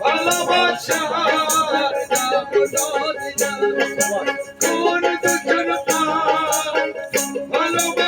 ভালোবাসা কোন দুজন ভালোবাসা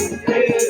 Hallelujah.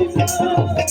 Oh.